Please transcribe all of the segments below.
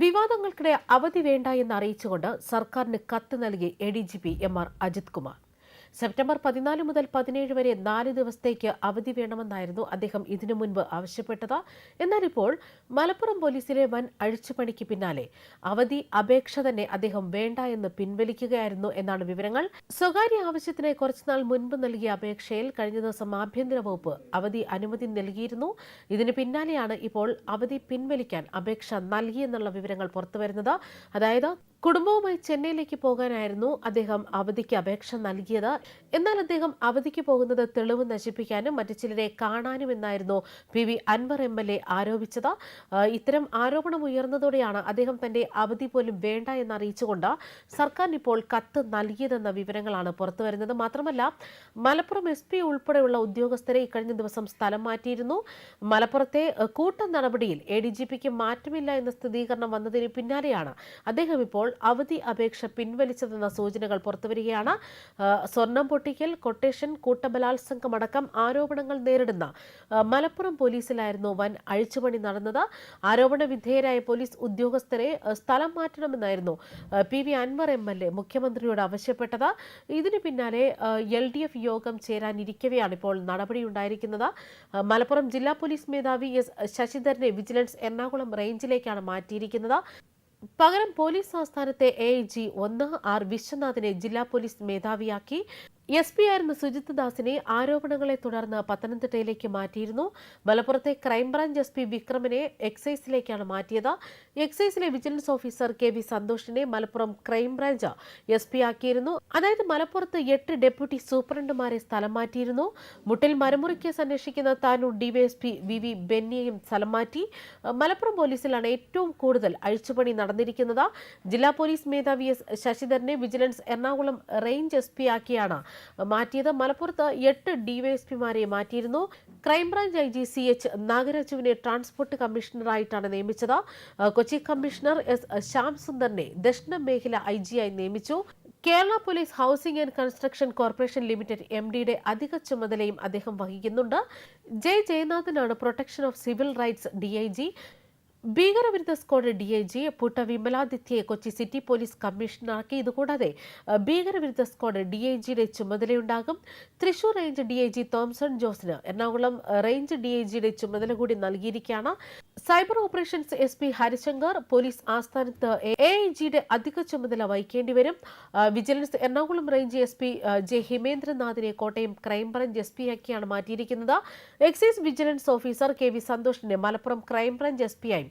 വിവാദങ്ങൾക്കിടെ അവധി വേണ്ട എന്ന് അറിയിച്ചുകൊണ്ട് സർക്കാരിന് കത്ത് നൽകി A D G P M R Ajith Kumar. September പതിനാല് മുതൽ പതിനേഴ് വരെ നാല് ദിവസത്തേക്ക് അവധി വേണമെന്നായിരുന്നു അദ്ദേഹം ഇതിനു മുൻപ് ആവശ്യപ്പെട്ടത്. എന്നാൽ ഇപ്പോൾ മലപ്പുറം പോലീസിലെ വൻ അഴിച്ചുപണിക്ക് പിന്നാലെ. അവധി അപേക്ഷ തന്നെ അദ്ദേഹം വേണ്ട എന്ന് പിൻവലിക്കുകയായിരുന്നു എന്നാണ് വിവരങ്ങൾ. സ്വകാര്യ ആവശ്യത്തിന് കുറച്ചുനാൾ മുൻപ് നൽകിയ അപേക്ഷയിൽ കഴിഞ്ഞ ദിവസം ആഭ്യന്തര വകുപ്പ് അവധി അനുമതി നൽകിയിരുന്നു. ഇതിന് പിന്നാലെയാണ് ഇപ്പോൾ അവധി പിൻവലിക്കാൻ അപേക്ഷ നൽകിയെന്നുള്ള വിവരങ്ങൾ പുറത്തുവരുന്നത്. അതായത് കുടുംബവുമായി ചെന്നൈയിലേക്ക് പോകാനായിരുന്നു അദ്ദേഹം അവധിക്ക് അപേക്ഷ നൽകിയത്. എന്നാൽ അദ്ദേഹം അവധിക്ക് പോകുന്നത് തെളിവ് നശിപ്പിക്കാനും മറ്റു ചിലരെ കാണാനും എന്നായിരുന്നു P V Anwar M L A ആരോപിച്ചത്. ഇത്തരം ആരോപണം ഉയർന്നതോടെയാണ് അദ്ദേഹം തന്റെ അവധി പോലും വേണ്ട എന്ന് അറിയിച്ചുകൊണ്ട് സർക്കാരിന് ഇപ്പോൾ കത്ത് നൽകിയതെന്ന വിവരങ്ങളാണ് പുറത്തുവരുന്നത് മാത്രമല്ല മലപ്പുറം എസ് പി ഉൾപ്പെടെയുള്ള ഉദ്യോഗസ്ഥരെ ഇക്കഴിഞ്ഞ ദിവസം സ്ഥലം മാറ്റിയിരുന്നു. മലപ്പുറത്തെ കൂട്ട നടപടിയിൽ എ ഡി ജി പിക്ക് മാറ്റമില്ല എന്ന സ്ഥിരീകരണം വന്നതിന് പിന്നാലെയാണ് അദ്ദേഹം ഇപ്പോൾ അവധി അപേക്ഷ പിൻവലിച്ചതെന്ന സൂചനകൾ പുറത്തുവരികയാണ്. സ്വർണം പൊട്ടിക്കൽ കൊട്ടേഷൻ കൂട്ടബലാത്സംഗം അടക്കം ആരോപണങ്ങൾ നേരിടുന്ന മലപ്പുറം പോലീസിലായിരുന്നു വൻ അഴിച്ചുപണി നടന്നത്. ആരോപണ വിധേയരായ പോലീസ് ഉദ്യോഗസ്ഥരെ സ്ഥലം മാറ്റണമെന്നായിരുന്നു P V Anwar M L A മുഖ്യമന്ത്രിയോട് ആവശ്യപ്പെട്ടത്. ഇതിനു പിന്നാലെ എൽ ഡി എഫ് യോഗം ചേരാനിരിക്കവെയാണ് ഇപ്പോൾ നടപടിയുണ്ടായിരിക്കുന്നത്. മലപ്പുറം ജില്ലാ പോലീസ് മേധാവി എസ് ശശിധരനെ വിജിലൻസ് എറണാകുളം റേഞ്ചിലേക്കാണ് മാറ്റിയിരിക്കുന്നത്. പകരം പോലീസ് ആസ്ഥാനത്തെ എ ജി ഒന്ന് ആർ വിശ്വനാഥിനെ ജില്ലാ പോലീസ് മേധാവിയാക്കി എസ് പി ആയിരുന്ന സുജിത് ദാസിനെ ആരോപണങ്ങളെ തുടർന്ന് പത്തനംതിട്ടയിലേക്ക് മാറ്റിയിരുന്നു. മലപ്പുറത്തെ ക്രൈംബ്രാഞ്ച് എസ് പി വിക്രമിനെ എക്സൈസിലേക്കാണ് മാറ്റിയത്. എക്സൈസിലെ vigilance officer K V സന്തോഷിനെ Malappuram crime branch S P ആക്കിയിരുന്നു. അതായത് മലപ്പുറത്ത് എട്ട് ഡെപ്യൂട്ടി സൂപ്രണ്ടുമാരെ സ്ഥലം മാറ്റിയിരുന്നു. മുട്ടിൽ മരമുറി കേസ് അന്വേഷിക്കുന്ന Tanur D Y S P V V ബെന്നിയെയും സ്ഥലം മാറ്റി. മലപ്പുറം പോലീസിലാണ് ഏറ്റവും കൂടുതൽ അഴിച്ചുപണി നടന്നിരിക്കുന്നത്. ജില്ലാ പോലീസ് മേധാവി S ശശിധരനെ vigilance Ernakulam range S P ആക്കിയാണ് മാറ്റിയത്. മലപ്പുറത്ത് എട്ട് ഡിവൈഎസ്പിമാരെ മാറ്റിയിരുന്നു. Crime branch I G C H നാഗരാജുവിനെ transport കമ്മീഷണറായിട്ടാണ് നിയമിച്ചത്. കൊച്ചി കമ്മീഷണർ എസ് ശ്യാം സുന്ദറിനെ ദക്ഷിണ മേഖല ഐ ജിയായി നിയമിച്ചു. Kerala police housing and construction corporation limited M ഡിയുടെ അധിക ചുമതലയും അദ്ദേഹം വഹിക്കുന്നുണ്ട്. ജയ് ജയനാഥനാണ് protection of civil rights D I G. ഭീകരവിരുദ്ധ squad D I G Putta വിമലാദിത്യയെ Kochi city police കമ്മീഷണറാക്കി. ഇതുകൂടാതെ ഭീകരവിരുദ്ധ സ്ക്വാഡ് ഡി ഐ ജിയുടെ ചുമതലയുണ്ടാകും. Thrissur range D I G Thomson ജോസിന് Ernakulam range D I ജിയുടെ ചുമതല കൂടി നൽകിയിരിക്കുകയാണ്. Cyber operations S P Harishankar police ആസ്ഥാനത്ത് എ ഐ ജിയുടെ അധിക ചുമതല വഹിക്കേണ്ടി വരും. Vigilance Ernakulam range S P J ഹിമേന്ദ്രനാഥിനെ Kottayam crime branch S P ആക്കിയാണ് മാറ്റിയിരിക്കുന്നത്. Excise vigilance officer K V സന്തോഷിനെ Malappuram crime branch S P ആയും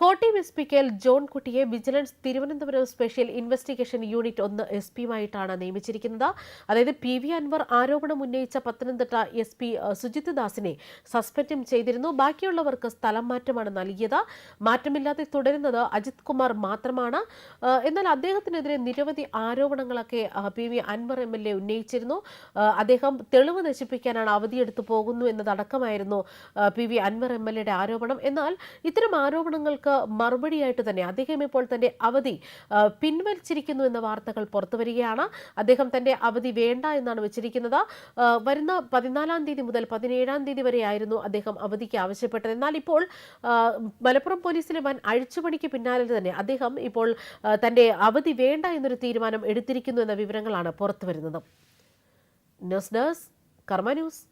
Kottayam S P K L John കുട്ടിയെ vigilance Thiruvananthapuram special investigation unit ഒന്ന് S പിയുമായിട്ടാണ് നിയമിച്ചിരിക്കുന്നത്. അതായത് P V Anwar ആരോപണം ഉന്നയിച്ച Pathanamthitta S P Sujith ദാസിനെ സസ്പെൻഡും ചെയ്തിരുന്നു. ബാക്കിയുള്ളവർക്ക് സ്ഥലം മാറ്റമാണ് നൽകിയത്. മാറ്റമില്ലാതെ തുടരുന്നത് അജിത് കുമാർ മാത്രമാണ്. എന്നാൽ അദ്ദേഹത്തിനെതിരെ നിരവധി ആരോപണങ്ങളൊക്കെ P V Anwar M L A ഉന്നയിച്ചിരുന്നു. അദ്ദേഹം തെളിവ് നശിപ്പിക്കാനാണ് അവധിയെടുത്തു പോകുന്നു എന്നതടക്കമായിരുന്നു P V Anwar M L എയുടെ ആരോപണം. എന്നാൽ ഇത്തരം ആരോപണങ്ങൾക്ക് മറുപടിയായിട്ട് തന്നെ അദ്ദേഹം ഇപ്പോൾ തന്റെ അവധി പിൻവലിച്ചിരിക്കുന്നു എന്ന വാർത്തകൾ പുറത്തുവരികയാണ് അദ്ദേഹം തന്റെ അവധി വേണ്ട എന്നാണ് വെച്ചിരിക്കുന്നത്. വരുന്ന പതിനാലാം തീയതി മുതൽ പതിനേഴാം തീയതി വരെയായിരുന്നു അദ്ദേഹം അവധിക്ക് ആവശ്യപ്പെട്ടത്. എന്നാൽ ഇപ്പോൾ മലപ്പുറം പോലീസിലെ വൻ അഴിച്ചുപണിക്ക് പിന്നാലെ തന്നെ അദ്ദേഹം ഇപ്പോൾ തന്റെ അവധി വേണ്ട എന്നൊരു തീരുമാനം എടുത്തിരിക്കുന്നു എന്ന വിവരങ്ങളാണ് പുറത്തുവരുന്നത് ന്യൂസ് ഡെസ്ക് കർമ്മ ന്യൂസ്.